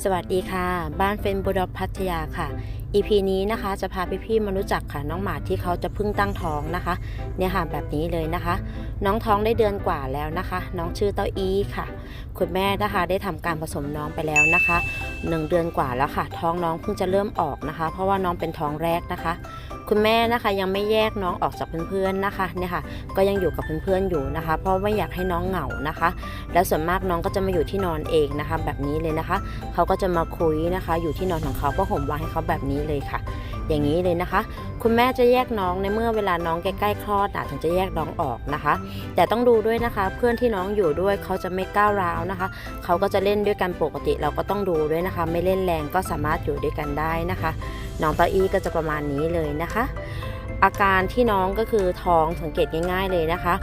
สวัสดีค่ะ บ้านเฟนบูดอกพัทยาค่ะ EP นี้นะคะจะพาพี่ๆมารู้จักค่ะน้องหมาที่เขาจะเพิ่งตั้งท้องนะคะ เนี่ยค่ะแบบนี้เลยนะคะ น้องท้องได้เดือนกว่าแล้วนะคะ น้องชื่อเต้าอีค่ะ คุณแม่นะคะได้ทำการผสมน้องไปแล้วนะคะหนึ่งเดือนกว่าแล้วค่ะ ท้องน้องเพิ่งจะเริ่มออกนะคะ เพราะว่าน้องเป็นท้องแรกนะคะ คุณแม่นะคะยังไม่แยกน้องออกจากเพื่อนๆนะคะเนี่ยค่ะก็ยังอยู่กับเพื่อนๆอยู่นะคะ เพราะไม่อยากให้น้องเหงานะคะ แล้วส่วนมากน้องก็จะมาอยู่ที่นอนเองนะคะ แบบนี้เลยนะคะ เขาก็จะมาคุยนะคะ อยู่ที่นอนของเขาก็ห่มวางให้เขาแบบนี้เลยค่ะ อย่างนี้เลยนะคะ คุณแม่จะแยกน้องในเมื่อเวลาน้องใกล้ๆคลอดนะถึงจะแยกน้องออกนะคะ แต่ต้องดูด้วยนะคะ เพื่อนที่น้องอยู่ด้วยเขาจะไม่ก้าวร้าวนะคะ เขาก็จะเล่นด้วยกันปกติเราก็ต้องดูด้วยนะคะ ไม่เล่นแรงก็สามารถอยู่ด้วยกันได้นะคะ น้องเต้าอี้ก็จะประมาณนี้เลยนะคะ อาการที่น้องก็คือท้องสังเกตง่าย ๆเลยนะคะ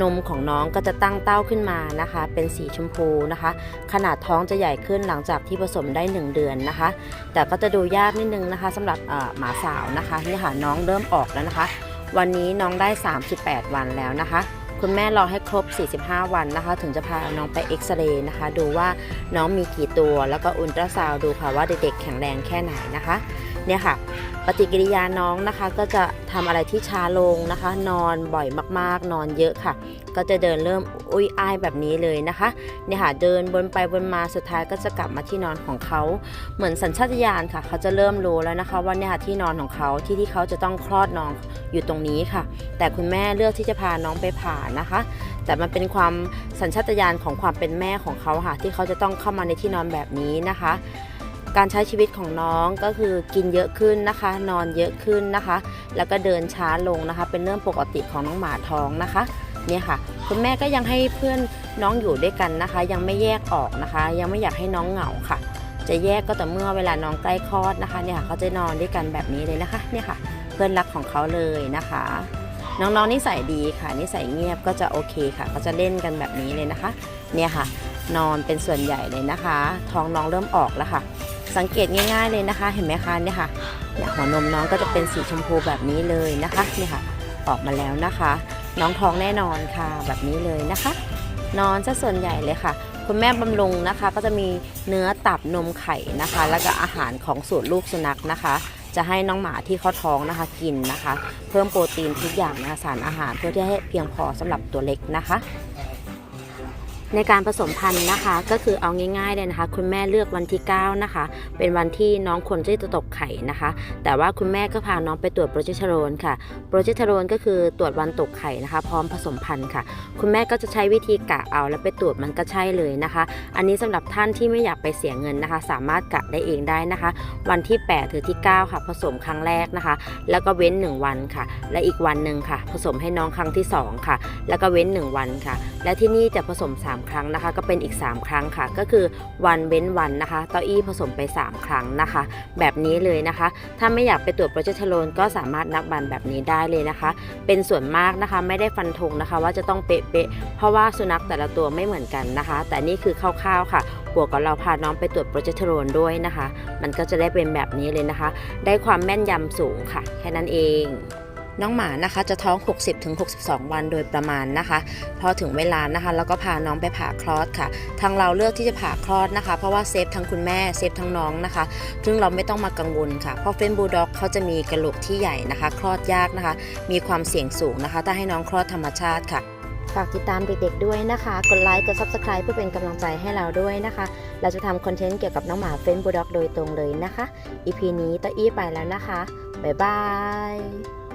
นมของน้องก็จะตั้งเต้าขึ้นมานะคะ เป็นสีชมพูนะคะ ขนาดท้องจะใหญ่ขึ้นหลังจากที่ผสมได้ 1 เดือนนะคะ แต่ก็จะดูยากนิดนึงนะคะสำหรับหมาสาวนะคะนี่ค่ะน้องเริ่มออกแล้วนะคะ วันนี้น้องได้ 38 วันแล้วนะคะ คุณแม่รอให้ครบ 45 วันนะคะ ถึงจะพาน้องไปเอ็กซเรย์นะคะ ดูว่าน้องมีกี่ตัว แล้วก็อุลตราซาวด์ดูค่ะว่าเด็กๆแข็งแรงแค่ไหนนะคะ เนี่ยค่ะ ปฏิกิริยาน้องนะคะ ก็จะทำอะไรที่ช้าลงนะคะ นอนบ่อยมากๆ นอนเยอะค่ะ ก็จะเดินเริ่มอุ้ยอ้ายแบบนี้เลยนะคะ เนี่ยค่ะ เดินบนไปบนมาสุดท้ายก็จะกลับมาที่นอนของเขา เหมือนสัญชาตญาณค่ะ เขาจะเริ่มรู้แล้วนะคะ ว่าเนี่ยค่ะที่นอนของเขาที่ที่เขาจะต้องคลอดน้องอยู่ตรงนี้ค่ะ แต่คุณแม่เลือกที่จะพาน้องไปผ่านะคะ แต่มันเป็นความสัญชาตญาณของความเป็นแม่ของเขาค่ะ ที่เขาจะต้องเข้ามาในที่นอนแบบนี้นะคะ การใช้ชีวิตของน้องก็คือกินเยอะขึ้นนะคะ นอนเยอะขึ้นนะคะ แล้วก็เดินช้าลงนะคะ เป็นเรื่องปกติของน้องหมาท้องนะคะเนี่ยค่ะคุณแม่ก็ยังให้เพื่อนน้องอยู่ด้วยกันนะคะ ยังไม่แยกออกนะคะ ยังไม่อยากให้น้องเหงาค่ะ จะแยกก็แต่เมื่อเวลาน้องใกล้คลอดนะคะเนี่ยค่ะเขาจะนอนด้วยกันแบบนี้เลยนะคะเนี่ยค่ะ เพื่อนรักของเขาเลยนะคะ น้องๆนิสัยดีค่ะ นิสัยเงียบก็จะโอเคค่ะเขาจะเล่นกันแบบนี้เลยนะคะ เนี่ยค่ะ นอนเป็นส่วนใหญ่เลยนะคะ ท้องน้องเริ่มออกแล้วค่ะ สังเกตง่ายๆเลยนะคะ เห็นไหมคะเนี่ยค่ะเนี่ยหัวนมน้องก็จะเป็นสีชมพูแบบนี้เลยนะคะเนี่ยค่ะ ออกมาแล้วนะคะ น้องท้องแน่นอนค่ะแบบนี้เลยนะคะ นอนซะส่วนใหญ่เลยค่ะคุณแม่บำรุงนะคะก็จะมีเนื้อตับนมไข่นะคะ แล้วก็อาหารของสูตรลูกสุนัขนะคะ จะให้น้องหมาที่เขาท้องนะคะกินนะคะ เพิ่มโปรตีนทุกอย่างนะคะสารอาหารเพื่อที่ให้เพียงพอสำหรับตัวเล็กนะคะ ในการผสมพันธุ์นะคะ ก็คือเอาง่ายๆเลยนะคะ คุณแม่เลือกวันที่ 9 นะคะ เป็นวันที่น้องควรที่จะตกไข่นะคะ แต่ว่าคุณแม่ก็พาน้องไปตรวจโปรเจสเตอโรนค่ะ โปรเจสเตอโรนก็คือตรวจวันตกไข่นะคะ พร้อมผสมพันธุ์ค่ะ คุณแม่ก็จะใช้วิธีกะเอาแล้วไปตรวจมันก็ใช่เลยนะคะ อันนี้สำหรับท่านที่ไม่อยากไปเสียเงินนะคะ สามารถกะได้เองได้นะคะ วันที่ 8 ถึงที่ 9 ค่ะ ผสมครั้งแรกนะคะ แล้วก็เว้น 1 วันค่ะ และอีกวันหนึ่งค่ะ ผสมให้น้องครั้งที่ 2 ค่ะ แล้วก็เว้น 1 วันค่ะ และที่นี่จะผสม3ครั้งนะคะ ก็เป็นอีก 3 ครั้งค่ะ ก็คือวันเว้นวันนะคะเต้าอี้ผสมไป 3 ครั้งนะคะ แบบนี้เลยนะคะ ถ้าไม่อยากไปตรวจโปรเจสเตอโรนก็สามารถนับวันแบบนี้ได้เลยนะคะ เป็นส่วนมากนะคะไม่ได้ฟันธงนะคะ ว่าจะต้องเป๊ะๆเพราะว่าสุนัขแต่ละตัวไม่เหมือนกันนะคะ แต่นี่คือคร่าวๆค่ะบวกกับเราพาน้องไปตรวจโปรเจสเตอโรนด้วยนะคะ มันก็จะได้เป็นแบบนี้เลยนะคะ ได้ความแม่นยำสูงค่ะ แค่นั้นเอง น้องหมานะคะจะท้อง 60-62 วันโดยประมาณนะคะ พอถึงเวลานะคะเราก็พาน้องไปผ่าคลอดค่ะ ทางเราเลือกที่จะผ่าคลอดนะคะ เพราะว่าเซฟทั้งคุณแม่เซฟทั้งน้องนะคะ ซึ่งเราไม่ต้องมากังวลค่ะ เพราะเฟนบูลด็อกเขาจะมีกระโหลกที่ใหญ่นะคะ คลอดยากนะคะ มีความเสี่ยงสูงนะคะ ถ้าให้น้องคลอดธรรมชาติค่ะฝากติดตามเด็กๆด้วยนะคะ กดไลค์ กด Subscribe เพื่อเป็นกำลังใจให้เราด้วยนะคะ เราจะทำคอนเทนต์เกี่ยวกับน้องหมาเฟนบูลด็อกโดยตรงเลยนะคะ EP นี้ต้าอี้ไปแล้วนะคะ บ๊ายบาย